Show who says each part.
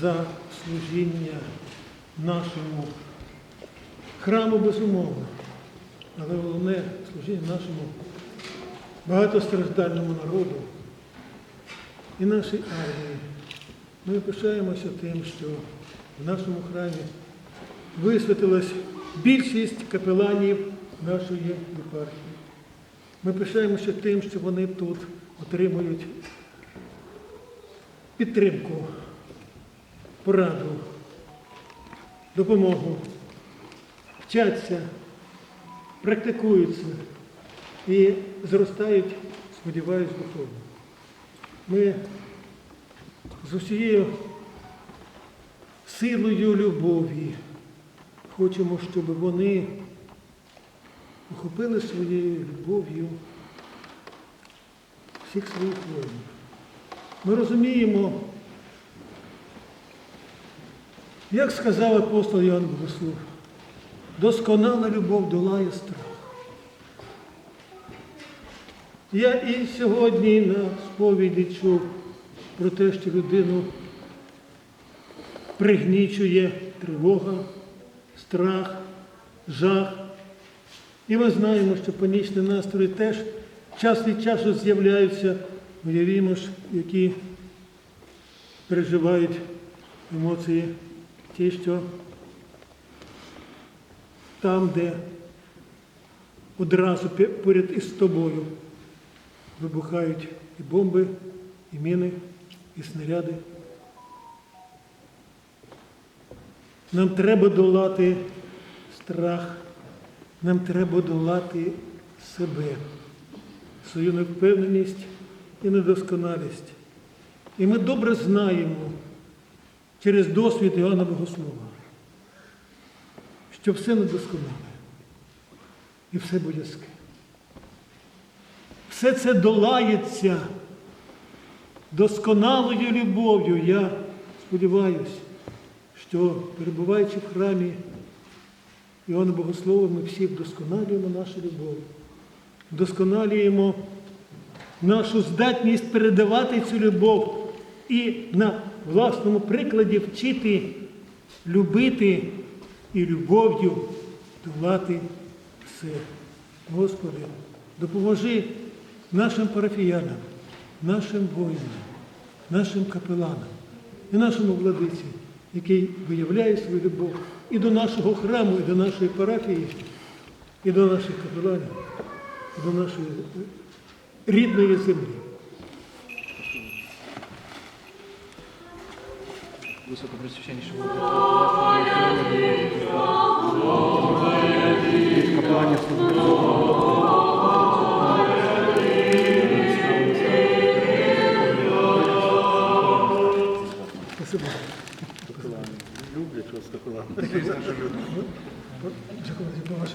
Speaker 1: за служіння нашому храму безумовно, але головне служіння нашому багатостраждальному народу і нашій армії. Ми пишаємося тим, що в нашому храмі висвятилась більшість капеланів нашої єпархії. Ми пишаємося тим, що вони тут отримують підтримку, пораду, допомогу, вчаться, практикуються і зростають, сподіваюсь, духовно. Ми з усією силою любові хочемо, щоб вони охопили своєю любов'ю всіх своїх воїнів. Ми розуміємо, як сказав апостол Іоанн Богослов, досконала любов долає страх. Я і сьогодні на сповіді чув про те, що людину пригнічує тривога, страх, жах. І ми знаємо, що панічні настрої теж час від часу з'являються, уявімо ж, які переживають емоції ті, що там, де одразу поряд із тобою вибухають і бомби, і міни, і снаряди. Нам треба долати страх, нам треба долати себе, свою невпевненість і недосконалість. І ми добре знаємо через досвід Іоанна Богослова, що все недосконале і все боязке. Все це долається досконалою любов'ю. Я сподіваюся, що перебуваючи в храмі Іоанна Богослова, ми всі вдосконалюємо нашу любов, вдосконалюємо нашу здатність передавати цю любов і на власному прикладі вчити любити і любов'ю долати все. Господи, допоможи нашим парафіянам, нашим воїнам, нашим капеланам і нашому владиці, який виявляє свою любов і до нашого храму, і до нашої парафії, і до наших капеланів, і до нашої рідної землі.
Speaker 2: Високопресвященнішого капеланів
Speaker 1: Спасибо.
Speaker 3: Люблять вас капелани.
Speaker 1: Дякую, дякую.